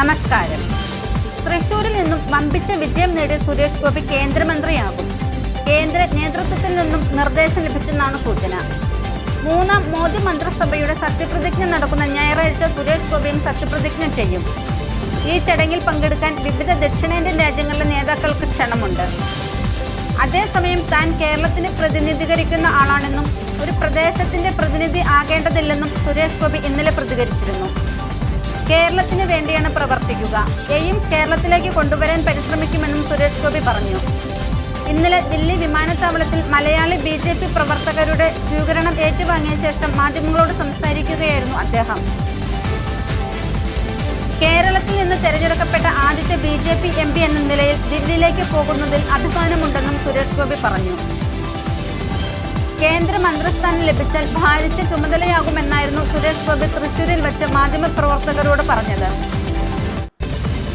നമസ്കാരം. തൃശൂരിൽ നിന്നും വമ്പിച്ച വിജയം നേടിയ സുരേഷ് ഗോപി കേന്ദ്രമന്ത്രിയാകും. കേന്ദ്ര നേതൃത്വത്തിൽ നിന്നും നിർദ്ദേശം ലഭിച്ചെന്നാണ് സൂചന. മൂന്നാം മോദി മന്ത്രിസഭയുടെ സത്യപ്രതിജ്ഞ നടക്കുന്ന ഞായറാഴ്ച സുരേഷ് ഗോപിയും സത്യപ്രതിജ്ഞ ചെയ്യും. ഈ ചടങ്ങിൽ പങ്കെടുക്കാൻ വിവിധ ദക്ഷിണേന്ത്യൻ രാജ്യങ്ങളിലെ നേതാക്കൾക്ക് ക്ഷണമുണ്ട്. അതേസമയം താൻ കേരളത്തിനെ പ്രതിനിധീകരിക്കുന്ന ആളാണെന്നും ഒരു പ്രദേശത്തിന്റെ പ്രതിനിധി ആകേണ്ടതില്ലെന്നും സുരേഷ് ഗോപി ഇന്നലെ പ്രതികരിച്ചിരുന്നു. കേരളത്തിന് വേണ്ടിയാണ് പ്രവർത്തിക്കുക. എയിംസ് കേരളത്തിലേക്ക് കൊണ്ടുവരാൻ പരിശ്രമിക്കുമെന്നും സുരേഷ് ഗോപി പറഞ്ഞു. ഇന്നലെ ദില്ലി വിമാനത്താവളത്തിൽ മലയാളി ബി ജെ പി പ്രവർത്തകരുടെ സ്വീകരണം ഏറ്റുവാങ്ങിയ ശേഷം മാധ്യമങ്ങളോട് സംസാരിക്കുകയായിരുന്നു അദ്ദേഹം. കേരളത്തിൽ നിന്ന് തെരഞ്ഞെടുക്കപ്പെട്ട ആദ്യത്തെ B J P M P എന്ന നിലയിൽ ദില്ലിയിലേക്ക് പോകുന്നതിൽ അഭിമാനമുണ്ടെന്നും സുരേഷ് ഗോപി പറഞ്ഞു. കേന്ദ്രമന്ത്രിസ്ഥാനം ലഭിച്ചാൽ ഭാരിച്ച ചുമതലയാകുമെന്നായിരുന്നു സുരേഷ് ഗോപി തൃശൂരിൽ വെച്ച് മാധ്യമപ്രവർത്തകരോട് പറഞ്ഞത്.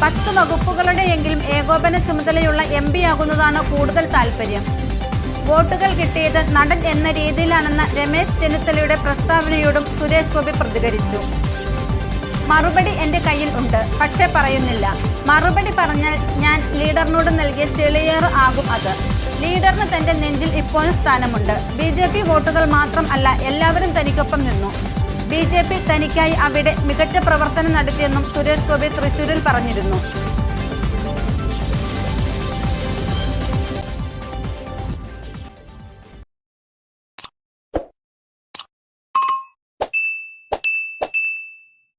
പത്ത് വകുപ്പുകളുടെയെങ്കിലും ഏകോപന ചുമതലയുള്ള എം പി ആകുന്നതാണ് കൂടുതൽ താല്പര്യം. വോട്ടുകൾ കിട്ടിയത് നടൻ എന്ന രീതിയിലാണെന്ന രമേശ് ചെന്നിത്തലയുടെ പ്രസ്താവനയോടും സുരേഷ് ഗോപി പ്രതികരിച്ചു. മറുപടി എന്റെ കയ്യിൽ ഉണ്ട് പക്ഷെ പറയുന്നില്ല. മറുപടി പറഞ്ഞാൽ ഞാൻ ലീഡറിനോട് നൽകിയ ചെളിയേറ് ആകും അത്. ലീഡറിന് തന്റെ നെഞ്ചിൽ ഇപ്പോഴും സ്ഥാനമുണ്ട്. ബി ജെ പി വോട്ടുകൾ മാത്രം അല്ല എല്ലാവരും തനിക്കൊപ്പം നിന്നു. ബി ജെ പി തനിക്കായി അവിടെ മികച്ച പ്രവർത്തനം നടത്തിയെന്നും സുരേഷ് ഗോപി തൃശൂരിൽ പറഞ്ഞിരുന്നു.